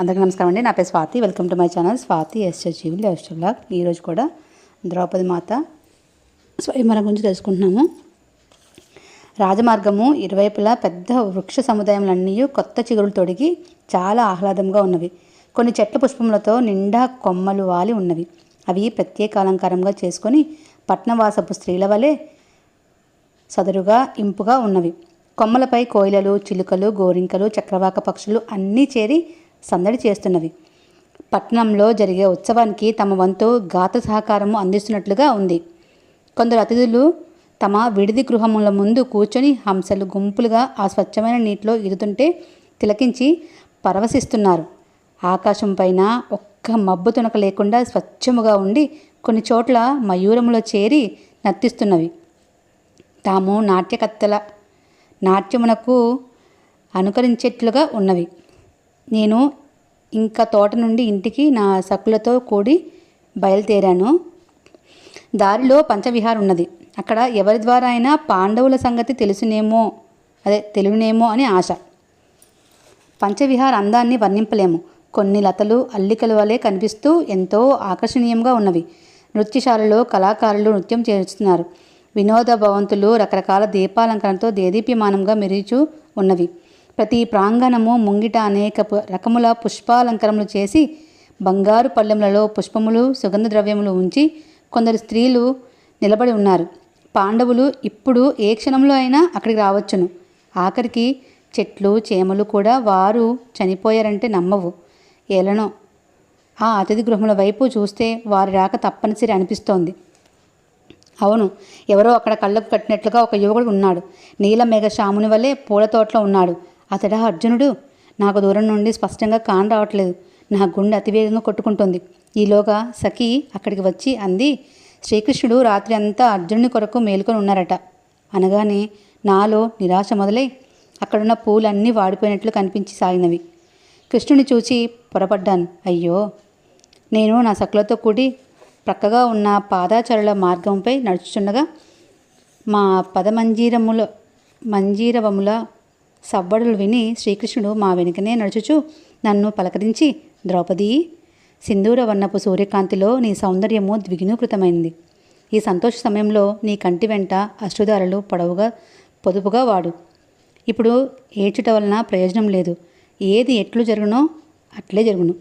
అందరికీ నమస్కారం అండి. నా పేరు Swathi. Welcome to my channel. Swathi SS GV life blog ఈరోజు కూడా ద్రౌపది మాత స్వయంవరం గురించి తెలుసుకుంటున్నాము. రాజమార్గము ఇరువైపులా పెద్ద వృక్ష సముదాయములన్నీ కొత్త చిగురులు తొడిగి చాలా ఆహ్లాదంగా ఉన్నవి. కొన్ని చెట్ల పుష్పములతో నిండా కొమ్మలు వాలి ఉన్నవి. అవి ప్రత్యేక అలంకారంగా చేసుకొని పట్నవాసపు స్త్రీల వలె సదరుగా ఇంపుగా ఉన్నవి. కొమ్మలపై కోయిలలు చిలుకలు గోరింకలు చక్రవాక పక్షులు అన్నీ చేరి సందడి చేస్తున్నవి పట్నంలో జరిగే ఉత్సవానికి తమ వంతు గాత సహకారము అందిస్తున్నట్లుగా ఉంది. కొందరు అతిథులు తమ విడిది గృహముల ముందు కూర్చొని హంసలు గుంపులుగా ఆ స్వచ్ఛమైన నీటిలో ఇరుతుంటే తిలకించి పరవశిస్తున్నారు. ఆకాశం పైన ఒక్క మబ్బు తునక లేకుండా స్వచ్ఛముగా ఉండి కొన్ని చోట్ల మయూరములో చేరి నర్తిస్తున్నవి. తాము నాట్యకత్తెల నాట్యమునకు అనుకరించేట్లుగా ఉన్నవి. నేను ఇంకా తోట నుండి ఇంటికి నా సక్కులతో కూడి బయలుదేరాను. దారిలో పంచవిహార్ ఉన్నది. అక్కడ ఎవరి ద్వారా అయినా పాండవుల సంగతి తెలుసునేమో అదే తెలుగునేమో అని ఆశ. పంచవిహార్ అందాన్ని వర్ణింపలేము. కొన్ని లతలు అల్లికల వలె కనిపిస్తూ ఎంతో ఆకర్షణీయంగా ఉన్నవి. నృత్యశాలలో కళాకారులు నృత్యం చేస్తున్నారు. వినోద భవంతులు రకరకాల దీపాలంకరణతో దేదీప్యమానంగా మెరుగుచూ ఉన్నవి. ప్రతి ప్రాంగణము ముంగిట అనేక రకముల పుష్పాలంకరములు చేసి బంగారు పళ్ళెములలో పుష్పములు సుగంధ ద్రవ్యములు ఉంచి కొందరు స్త్రీలు నిలబడి ఉన్నారు. పాండవులు ఇప్పుడు ఏ క్షణంలో అయినా అక్కడికి రావచ్చును. ఆఖరికి చెట్లు చేమలు కూడా వారు చనిపోయారంటే నమ్మవు. ఏలనో? ఆ అతిథి గృహముల వైపు చూస్తే వారి రాక తప్పనిసరి అనిపిస్తోంది. అవును ఎవరో అక్కడ కళ్ళకు కట్టినట్లుగా ఒక యువకుడు ఉన్నాడు. నీల మేఘ శాముని వలె పూల తోటలో ఉన్నాడు. అతడా అర్జునుడు నాకు దూరం నుండి స్పష్టంగా కాన్ రావట్లేదు. నా గుండె అతివేగంగా కొట్టుకుంటుంది. ఈలోగా సఖి అక్కడికి వచ్చి అంది శ్రీకృష్ణుడు రాత్రి అంతా అర్జునుని కొరకు మేలుకొని ఉన్నారట. అనగానే నాలో నిరాశ మొదలై అక్కడున్న పూలన్నీ వాడిపోయినట్లు కనిపించి సాగినవి. కృష్ణుని చూచి పొరపడ్డాను. అయ్యో! నేను నా సకులతో కూడి ప్రక్కగా ఉన్న పాదాచరుల మార్గంపై నడుచుచుండగా మా పదమంజీరముల మంజీరవముల సవ్వడులు విని శ్రీకృష్ణుడు మా వెనుకనే నడుచుచు నన్ను పలకరించి ద్రౌపది సింధూర వర్ణపు సూర్యకాంతిలో నీ సౌందర్యము ద్విగుణీకృతమైంది. ఈ సంతోష సమయంలో నీ కంటి వెంట అశ్రుధారలు పొడవుగా పొదుపుగా వాడు. ఇప్పుడు ఏడ్చుట వలన ప్రయోజనం లేదు. ఏది ఎట్లు జరుగునో అట్లే జరుగును.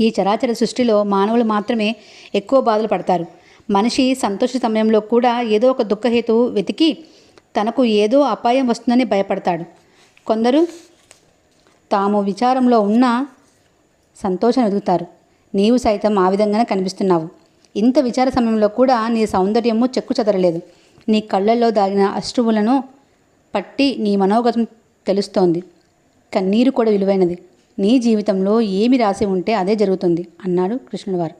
ఈ చరాచర సృష్టిలో మానవులు మాత్రమే ఎక్కువ బాధలు పడతారు. మనిషి సంతోష సమయంలో కూడా ఏదో ఒక దుఃఖహేతువు వెతికి తనకు ఏదో అపాయం వస్తుందని భయపడతాడు. కొందరు తాము విచారంలో ఉన్న సంతోషం ఎదుగుతారు. నీవు సైతం ఆ విధంగానే కనిపిస్తున్నావు. ఇంత విచార సమయంలో కూడా నీ సౌందర్యము చెక్కు చెదరలేదు. నీ కళ్ళల్లో దాగిన అశ్రువులను పట్టి నీ మనోగతం తెలుస్తోంది. కన్నీరు కూడా విలువైనది. నీ జీవితంలో ఏమి రాసి ఉంటే అదే జరుగుతుంది అన్నాడు కృష్ణుడు వారు.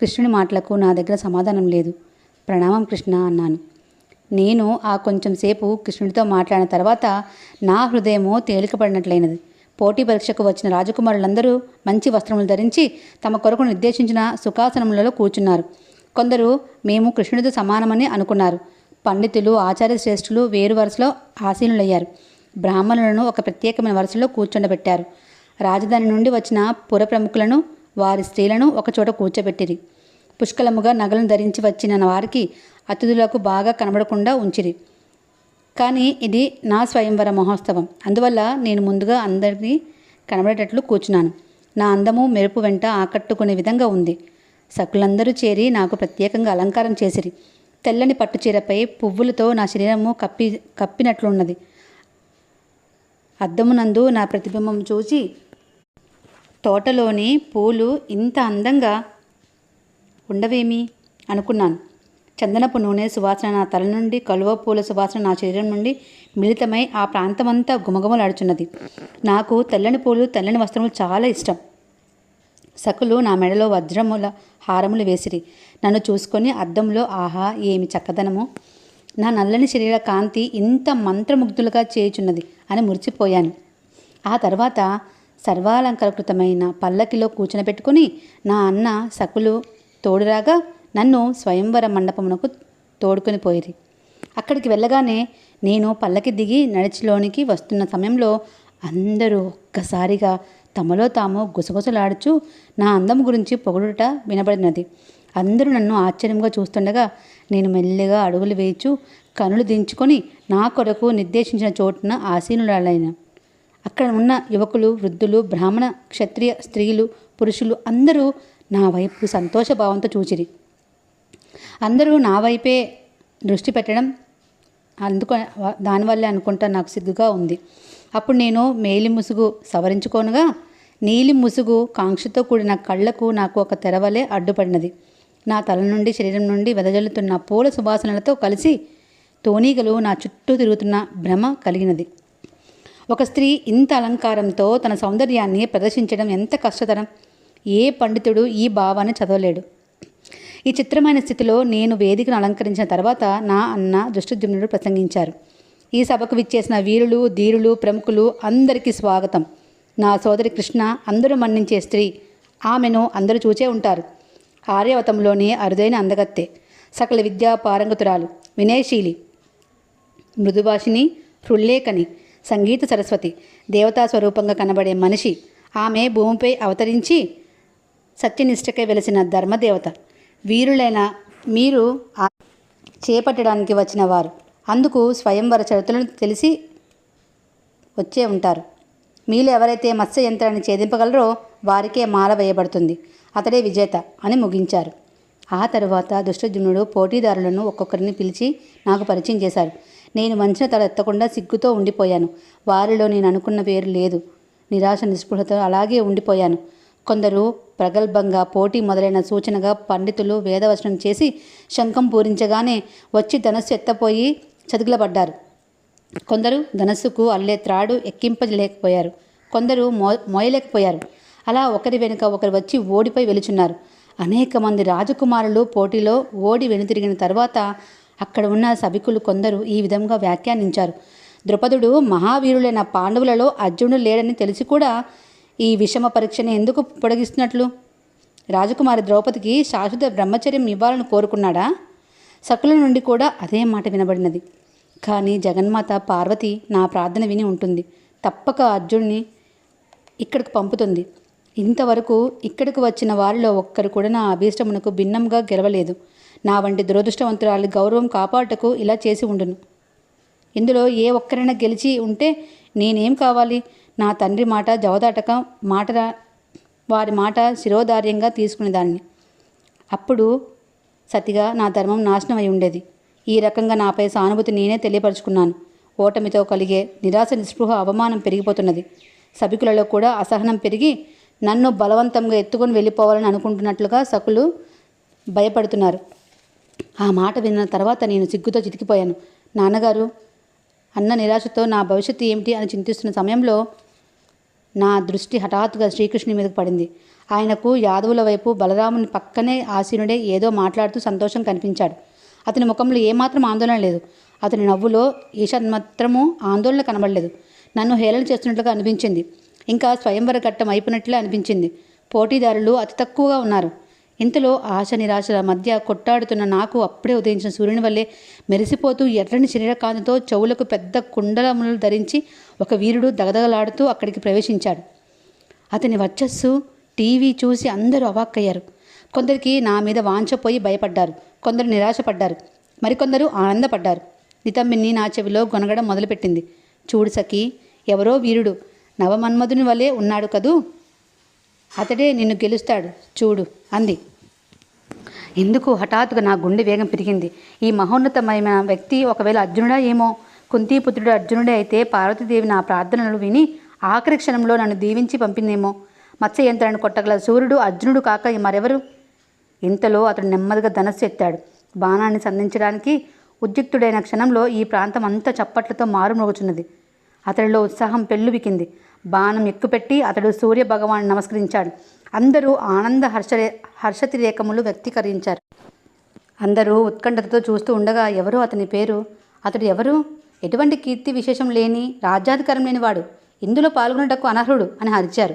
కృష్ణుని మాటలకు నా దగ్గర సమాధానం లేదు. ప్రణామం కృష్ణ అన్నాను. నేను ఆ కొంచెం సేపు కృష్ణుడితో మాట్లాడిన తర్వాత నా హృదయము తేలికపడినట్లయినది. పోటీ పరీక్షకు వచ్చిన రాజకుమారులందరూ మంచి వస్త్రములు ధరించి తమ కొరకు నిర్దేశించిన సుఖాసనములలో కూర్చున్నారు. కొందరు మేము కృష్ణుడితో సమానమని అనుకున్నారు. పండితులు ఆచార్య శ్రేష్ఠులు వేరు వరుసలో ఆసీనులయ్యారు. బ్రాహ్మణులను ఒక ప్రత్యేకమైన వరుసలో కూర్చుండబెట్టారు. రాజధాని నుండి వచ్చిన పుర ప్రముఖులను వారి స్త్రీలను ఒకచోట కూర్చోబెట్టిరి. పుష్కలముగా నగలను ధరించి వచ్చిన వారికి అతిథులకు బాగా కనబడకుండా ఉంచిరి. కానీ ఇది నా స్వయంవర మహోత్సవం. అందువల్ల నేను ముందుగా అందరినీ కనబడేటట్లు కూర్చున్నాను. నా అందము మెరుపు వెంట ఆకట్టుకునే విధంగా ఉంది. సకులందరూ చేరి నాకు ప్రత్యేకంగా అలంకారం చేసిరి. తెల్లని పట్టుచీరపై పువ్వులతో నా శరీరము కప్పి కప్పినట్లున్నది. అద్దమునందు నా ప్రతిబింబం చూసి తోటలోని పూలు ఇంత అందంగా ఉండవేమి? అనుకున్నాను. చందనపు నూనె సువాసన నా తల నుండి కలువ పూల సువాసన నా శరీరం నుండి మిళితమై ఆ ప్రాంతమంతా గుమగుమలాడుచున్నది నాకు తెల్లని పూలు తెల్లని వస్త్రములు చాలా ఇష్టం. సకులు నా మెడలో వజ్రముల హారములు వేసిరి. నన్ను చూసుకొని అద్దంలో ఆహా ఏమి చక్కదనము. నా నల్లని శరీర కాంతి ఇంత మంత్రముగ్ధులుగా చేయుచున్నది అని మురిచిపోయాను. ఆ తర్వాత సర్వాలంకరకృతమైన పల్లకిలో కూర్చునబెట్టుకుని నా అన్న సకులు తోడురాగా నన్ను స్వయంవర మండపమునకు తోడుకొని పోయిరి. అక్కడికి వెళ్ళగానే నేను పల్లకి దిగి నడిచిలోనికి వస్తున్న సమయంలో అందరూ ఒక్కసారిగా తమలో తాము గుసగుసలాడుచు నా అందం గురించి పొగడుట వినబడినది. అందరూ నన్ను ఆశ్చర్యంగా చూస్తుండగా నేను మెల్లిగా అడుగులు వేయచు కనులు దించుకొని నా కొరకు నిర్దేశించిన చోటున ఆసీనులైన అక్కడ ఉన్న యువకులు వృద్ధులు బ్రాహ్మణ క్షత్రియ స్త్రీలు పురుషులు అందరూ నా వైపు సంతోషభావంతో చూచిరి. అందరూ నా వైపే దృష్టి పెట్టడం అందుకు దానివల్లే అనుకుంటా నాకు సిగ్గుగా ఉంది. అప్పుడు నేను మేలి ముసుగు సవరించుకోనుగా నీలి ముసుగు కాంక్షతో కూడిన కళ్ళకు నాకు ఒక తెరవలే అడ్డుపడినది. నా తల నుండి శరీరం నుండి వెదజల్లుతున్న పూల సువాసనలతో కలిసి తోనీగలు నా చుట్టూ తిరుగుతున్న భ్రమ కలిగినది. ఒక స్త్రీ ఇంత అలంకారంతో తన సౌందర్యాన్ని ప్రదర్శించడం ఎంత కష్టతరం. ఏ పండితుడు ఈ భావాన్ని చదవలేడు. ఈ చిత్రమైన స్థితిలో నేను వేదికను అలంకరించిన తర్వాత నా అన్న దృష్టజుమ్నుడు ప్రసంగించారు. ఈ సభకు విచ్చేసిన వీరులు ధీరులు ప్రముఖులు అందరికీ స్వాగతం. నా సోదరి కృష్ణ అందరూ మన్నించే స్త్రీ. ఆమెను అందరూ చూచే ఉంటారు. ఆర్యవతంలోని అరుదైన అందగత్తె. సకల విద్యా పారంగతురాలు. వినయశీలి. మృదుభాషిని హృల్లేఖని. సంగీత సరస్వతి. దేవతా స్వరూపంగా కనబడే మనిషి. ఆమె భూమిపై అవతరించి సత్యనిష్టకై వెలిసిన ధర్మదేవత. వీరులైన మీరు చేపట్టడానికి వచ్చిన వారు అందుకు స్వయంవర చరిత్రలను తెలిసి వచ్చే ఉంటారు. మీలో ఎవరైతే మత్స్య యంత్రాన్ని ఛేదింపగలరో వారికే మాల వేయబడుతుంది. అతడే విజేత అని ముగించారు. ఆ తరువాత దుష్టజుమ్నుడు పోటీదారులను ఒక్కొక్కరిని పిలిచి నాకు పరిచయం చేశారు. నేను మంచిన తల ఎత్తకుండా సిగ్గుతో ఉండిపోయాను. వారిలో నేను అనుకున్న పేరు లేదు. నిరాశ నిస్పృహతో అలాగే ఉండిపోయాను. కొందరు ప్రగల్భంగా పోటీ మొదలైన సూచనగా పండితులు వేదవచనం చేసి శంఖం పూరించగానే వచ్చి ధనస్సు ఎత్తపోయి చదుగులబడ్డారు. కొందరు ధనస్సుకు అల్లే త్రాడు ఎక్కింపలేకపోయారు. కొందరు మో మోయలేకపోయారు. అలా ఒకరి వెనుక ఒకరు వచ్చి ఓడిపై వెలుచున్నారు. అనేక మంది రాజకుమారులు పోటీలో ఓడి వెనుతిరిగిన తర్వాత అక్కడ ఉన్న సభికులు కొందరు ఈ విధంగా వ్యాఖ్యానించారు. ద్రుపదుడు మహావీరులైన పాండవులలో అర్జునుడు లేడని తెలిసి కూడా ఈ విషమ పరీక్షని ఎందుకు పొడిగిస్తున్నట్లు? రాజకుమారి ద్రౌపదికి శాశ్వత బ్రహ్మచర్యం ఇవ్వాలని కోరుకున్నాడా? సకుల నుండి కూడా అదే మాట వినబడినది. కానీ జగన్మాత పార్వతి నా ప్రార్థన విని ఉంటుంది. తప్పక అర్జున్ని ఇక్కడికి పంపుతుంది. ఇంతవరకు ఇక్కడికి వచ్చిన వారిలో ఒక్కరు కూడా నా అభీష్టమునకు భిన్నంగా గెలవలేదు. నా వంటి దురదృష్టవంతురాలి గౌరవం కాపాడుటకు ఇలా చేసి ఉండును. ఇందులో ఏ ఒక్కరైనా గెలిచి ఉంటే నేనేం కావాలి? నా తండ్రి మాట జవదాటక మాట వారి మాట శిరోధార్యంగా తీసుకునేదాన్ని. అప్పుడు సతిగా నా ధర్మం నాశనం అయి ఉండేది. ఈ రకంగా నాపై సానుభూతి నేనే తెలియపరుచుకున్నాను. ఓటమితో కలిగే నిరాశ నిస్పృహ అవమానం పెరిగిపోతున్నది. సభికులలో కూడా అసహనం పెరిగి నన్ను బలవంతంగా ఎత్తుకొని వెళ్ళిపోవాలని అనుకుంటున్నట్లుగా సకులు భయపడుతున్నారు. ఆ మాట విన్న తర్వాత నేను సిగ్గుతో చితికిపోయాను. నాన్నగారు అన్న నిరాశతో నా భవిష్యత్తు ఏమిటి అని చింతిస్తున్న సమయంలో నా దృష్టి హఠాత్తుగా శ్రీకృష్ణుని మీదకు పడింది. ఆయనకు యాదవుల వైపు బలరాముని పక్కనే ఆసీనుడే ఏదో మాట్లాడుతూ సంతోషం కనిపించాడు. అతని ముఖంలో ఏమాత్రం ఆందోళన లేదు. అతని నవ్వులో ఈశాన్ మాత్రము ఆందోళన కనబడలేదు. నన్ను హేళన చేస్తున్నట్లుగా అనిపించింది. ఇంకా స్వయంవర ఘట్టం అయిపోయినట్లే అనిపించింది. పోటీదారులు అతి తక్కువగా ఉన్నారు. ఇంతలో ఆశ నిరాశల మధ్య కొట్టాడుతున్న నాకు అప్పుడే ఉదయించిన సూర్యుని వల్లే మెరిసిపోతూ ఎర్రని శరీరకాంతితో చెవులకు పెద్ద కుండలములు ధరించి ఒక వీరుడు దగదగలాడుతూ అక్కడికి ప్రవేశించాడు. అతని వర్చస్సు టీవీ చూసి అందరూ అవాక్కయ్యారు. కొందరికి నా మీద వాంచపోయి భయపడ్డారు. కొందరు నిరాశపడ్డారు. మరికొందరు ఆనందపడ్డారు. నితమ్మిని నా చెవిలో గొనగడం మొదలుపెట్టింది. చూడు సఖి ఎవరో వీరుడు నవమన్మధుని వలె ఉన్నాడు కదూ? అతడే నిన్ను గెలుస్తాడు. చూడు అంది. ఎందుకు హఠాత్తుగా నా గుండె వేగం పెరిగింది? ఈ మహోన్నతమైన వ్యక్తి ఒకవేళ అర్జునుడా ఏమో? కుంతీపుత్రుడు అర్జునుడే అయితే పార్వతీదేవి నా ప్రార్థనలు విని ఆఖరి క్షణంలో నన్ను దీవించి పంపిందేమో. మత్స్య యంత్రాన్ని కొట్టగల సూర్యుడు అర్జునుడు కాక మరెవరు? ఇంతలో అతడు నెమ్మదిగా ధనస్సు ఎత్తాడు. బాణాన్ని సంధించడానికి ఉద్యుక్తుడైన క్షణంలో ఈ ప్రాంతం అంతా చప్పట్లతో మారుమోగుచున్నది అతడిలో ఉత్సాహం పెళ్ళువికింది బాణం ఎక్కుపెట్టి అతడు సూర్య భగవాన్ నమస్కరించాడు. అందరూ ఆనంద హర్షరే హర్షతిరేకములు వ్యక్తీకరించారు. అందరూ ఉత్కంఠతతో చూస్తూ ఉండగా ఎవరు అతని పేరు? అతడు ఎవరు? ఎటువంటి కీర్తి విశేషం లేని రాజ్యాధికారం లేనివాడు ఇందులో పాల్గొనటకు అనర్హుడు అని అరిచారు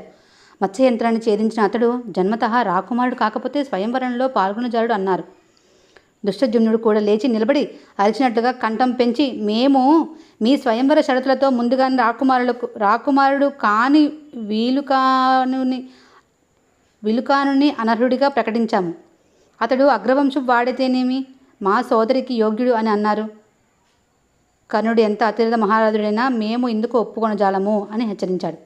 మత్స్య యంత్రాన్ని ఛేదించిన అతడు జన్మతః రాకుమారుడు కాకపోతే స్వయంవరంలో పాల్గొనజారుడు అన్నారు. దుష్టజుమ్నుడు కూడా లేచి నిలబడి అరిచినట్లుగా కంఠం పెంచి మేము మీ స్వయంవర షరతులతో ముందుగానే రాకుమారులకు రాకుమారుడు కాని వీలుకానుని విలుకానుని అనర్హుడిగా ప్రకటించాము. అతడు అగ్రవంశం వాడితేనేమి? మా సోదరికి యోగ్యుడు అని అన్నారు. కర్ణుడు ఎంత అతిరథ మహారాజుడైనా మేము ఇందుకు ఒప్పుకొనజాలము అని హెచ్చరించాడు.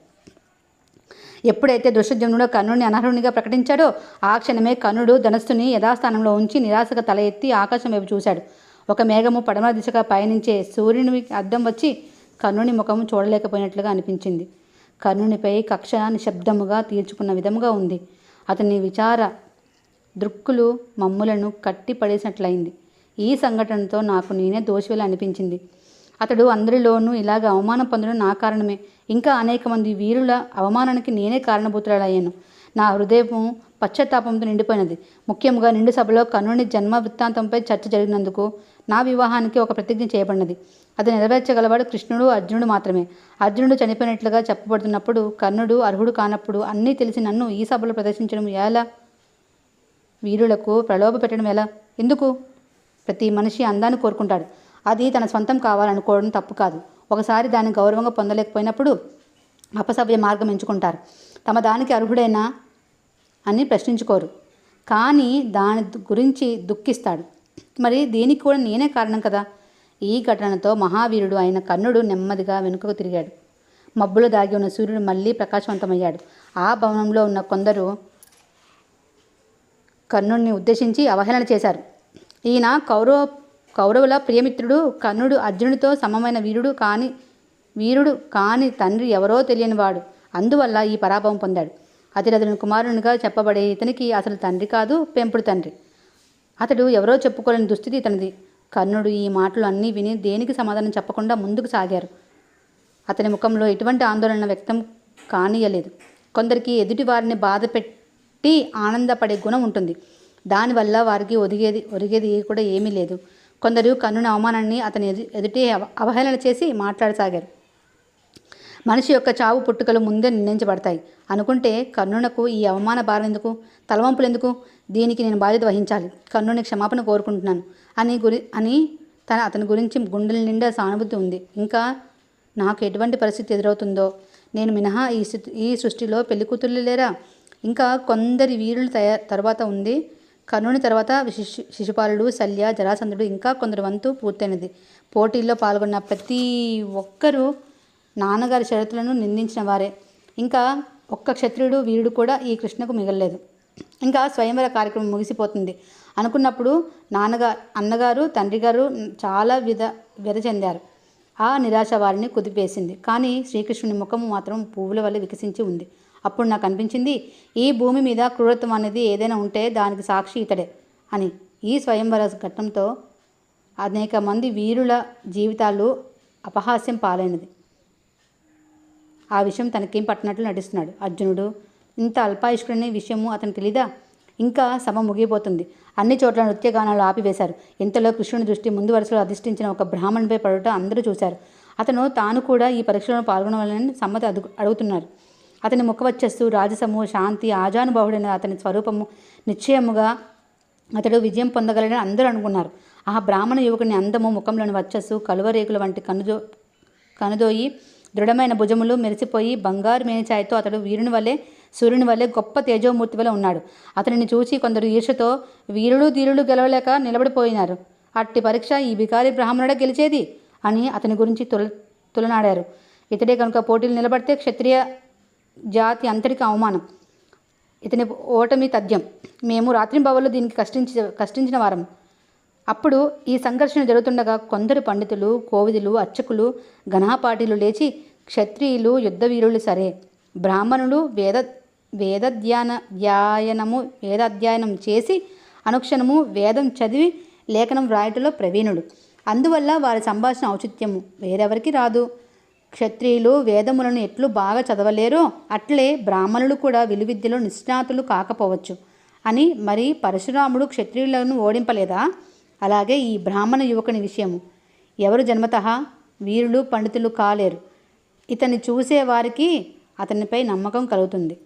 ఎప్పుడైతే దుష్టజనుడు కర్ణుడిని అనర్హునిగా ప్రకటించాడో ఆ క్షణమే కర్ణుడు ధనస్సుని యథాస్థానంలో ఉంచి నిరాశగా తల ఎత్తి ఆకాశం వైపు చూశాడు. ఒక మేఘము పడమర దిశగా పయనించే సూర్యుని అద్దం వచ్చి కర్ణుని ముఖము చూడలేకపోయినట్లుగా అనిపించింది. కర్ణునిపై కక్ష నిశ్శబ్దముగా తీర్చుకున్న విధముగా ఉంది. అతని విచార దృక్కులు మమ్ములను కట్టి పడేసినట్లయింది ఈ సంఘటనతో నాకు నేనే దోషివల అనిపించింది. అతడు అందరిలోనూ ఇలాగ అవమానం పొందడం నా కారణమే. ఇంకా అనేక మంది వీరుల అవమానానికి నేనే కారణభూతురాలయ్యాను. నా హృదయం పశ్చాత్తాపంతో నిండిపోయినది. ముఖ్యంగా నిండు సభలో కర్ణుని జన్మ వృత్తాంతంపై చర్చ జరిగినందుకు నా వివాహానికి ఒక ప్రతిజ్ఞ చేయబడినది. అది నెరవేర్చగలవాడు కృష్ణుడు అర్జునుడు మాత్రమే. అర్జునుడు చనిపోయినట్లుగా చెప్పబడుతున్నప్పుడు కర్ణుడు అర్హుడు కానప్పుడు అన్నీ తెలిసి నన్ను ఈ సభలో ప్రదర్శించడం ఎలా? వీరులకు ప్రలోభ పెట్టడం ఎలా? ఎందుకు? ప్రతి మనిషి అందాన్ని కోరుకుంటాడు. అది తన సొంతం కావాలనుకోవడం తప్పు కాదు. ఒకసారి దాన్ని గౌరవంగా పొందలేకపోయినప్పుడు అపసవ్య మార్గం ఎంచుకుంటారు. తమ దానికి అర్హుడైనా అని ప్రశ్నించుకోరు. కానీ దాని గురించి దుఃఖిస్తాడు. మరి దీనికి కూడా నేనే కారణం కదా? ఈ ఘటనతో మహావీరుడు అయిన కర్ణుడు నెమ్మదిగా వెనుకకు తిరిగాడు. మబ్బులో దాగి ఉన్న సూర్యుడు మళ్ళీ ప్రకాశవంతమయ్యాడు. ఆ భవనంలో ఉన్న కొందరు కర్ణుడిని ఉద్దేశించి అవహేళన చేశారు. ఈయన కౌరవ కౌరవుల ప్రియమిత్రుడు కర్ణుడు అర్జునుడితో సమమైన వీరుడు కాని వీరుడు కాని తండ్రి ఎవరో తెలియనివాడు. అందువల్ల ఈ పరాభవం పొందాడు. అతిరథుని కుమారునిగా చెప్పబడే ఇతనికి అసలు తండ్రి కాదు పెంపుడు తండ్రి. అతడు ఎవరో చెప్పుకోలేని దుస్థితి ఇతనిది. కర్ణుడు ఈ మాటలు అన్నీ విని దేనికి సమాధానం చెప్పకుండా ముందుకు సాగారు. అతని ముఖంలో ఎటువంటి ఆందోళన వ్యక్తం కానియలేదు. కొందరికి ఎదుటి వారిని బాధ పెట్టి ఆనందపడే గుణం ఉంటుంది. దానివల్ల వారికి ఒదిగేది ఒరిగేది కూడా ఏమీ లేదు. కొందరు కన్నుని అవమానాన్ని అతని ఎదు ఎదుటే అవహేళన చేసి మాట్లాడసాగారు. మనిషి యొక్క చావు పుట్టుకలు ముందే నిర్ణయించబడతాయి. అనుకుంటే కర్ణునకు ఈ అవమాన భారం ఎందుకు? తలవంపులు ఎందుకు? దీనికి నేను బాధ్యత వహించాలి. కర్ణుని క్షమాపణ కోరుకుంటున్నాను అని గురి అని తన అతని గురించి గుండెల నిండా సానుభూతి ఉంది. ఇంకా నాకు ఎటువంటి పరిస్థితి ఎదురవుతుందో? నేను మినహా ఈ ఈ సృష్టిలో పెళ్ళి కూతుర్లు లేరా? ఇంకా కొందరి వీరుల తయా తర్వాత ఉంది. కర్ణుని తర్వాత శిశు శిశుపాలుడు శల్య జరాసంధుడు ఇంకా కొందరు వంతు పూర్తయినది. పోటీల్లో పాల్గొన్న ప్రతి ఒక్కరూ నాన్నగారి షరతులను నిందించిన వారే. ఇంకా ఒక్క క్షత్రియుడు వీరుడు కూడా ఈ కృష్ణకు మిగలలేదు. ఇంకా స్వయంవర కార్యక్రమం ముగిసిపోతుంది. అనుకున్నప్పుడు నాన్నగారు అన్నగారు తండ్రి గారు చాలా విధ వ్యధ చెందారు. ఆ నిరాశ వారిని కుదిపేసింది. కానీ శ్రీకృష్ణుని ముఖము మాత్రం పువ్వుల వల్ల వికసించి ఉంది. అప్పుడు నాకు అనిపించింది ఈ భూమి మీద క్రూరత్వం అనేది ఏదైనా ఉంటే దానికి సాక్షి ఇతడే అని. ఈ స్వయంవర ఘట్టంతో అనేక మంది వీరుల జీవితాలు అపహాస్యం పాలైనది. ఆ విషయం తనకేం పట్టినట్లు నటిస్తున్నాడు. అర్జునుడు ఇంత అల్పాయుష్కుడనే విషయము అతను తెలీదా? ఇంకా సభ ముగిపోతుంది అన్ని చోట్ల నృత్యగానాలు ఆపివేశారు. ఇంతలో కృష్ణుని దృష్టి ముందు వరుసలో అధిష్ఠించిన ఒక బ్రాహ్మణుపై పడుట అందరూ చూశారు. అతను తాను కూడా ఈ పరీక్షలో పాల్గొనవాలని సమ్మతి అడుగు అడుగుతున్నారు. అతని ముఖవచ్చస్సు రాజసము శాంతి ఆజానుభావుడైన అతని స్వరూపము నిశ్చయముగా అతడు విజయం పొందగలని అందరూ అనుకున్నారు. ఆ బ్రాహ్మణ యువకుని అందము ముఖంలోని వచ్చస్సు కలువరేకుల వంటి కనుజో కనుదోయి దృఢమైన భుజములు మెరిసిపోయి బంగారు మేనిచాయతో అతడు వీరుని వలె సూర్యుని వలె గొప్ప తేజోమూర్తి వలె ఉన్నాడు. అతనిని చూసి కొందరు ఈర్షతో వీరులు ధీరులు గెలవలేక నిలబడిపోయినారు. అట్టి పరీక్ష ఈ బికారి బ్రాహ్మణుడే గెలిచేది అని అతని గురించి తుల తులనాడారు. ఇతడే కనుక పోటీలు నిలబడితే క్షత్రియ జాతి అంతటికి అవమానం. ఇతని ఓటమి తథ్యం. మేము రాత్రింబవళ్ళు దీనికి కష్టించి కష్టించిన వారం. అప్పుడు ఈ సంఘర్షణ జరుగుతుండగా కొందరు పండితులు కోవిదులు అర్చకులు ఘనాపాటీలు లేచి క్షత్రియులు యుద్ధవీరులు సరే. బ్రాహ్మణులు వేద వేదధ్యాన ధ్యాయనము వేదాధ్యయనం చేసి అనుక్షణము వేదం చదివి లేఖనం వ్రాయటంలో ప్రవీణుడు. అందువల్ల వారి సంభాషణ ఔచిత్యము. వేరెవరికి రాదు. క్షత్రియులు వేదములను ఎట్లు బాగా చదవలేరో అట్లే బ్రాహ్మణులు కూడా విలువిద్యలో నిష్ణాతులు కాకపోవచ్చు అని మరి పరశురాముడు క్షత్రియులను ఓడింపలేదా? అలాగే ఈ బ్రాహ్మణ యువకుని విషయము. ఎవరు జన్మతః? వీరులు పండితులు కాలేరు. ఇతన్ని చూసే వారికి అతనిపై నమ్మకం కలుగుతుంది.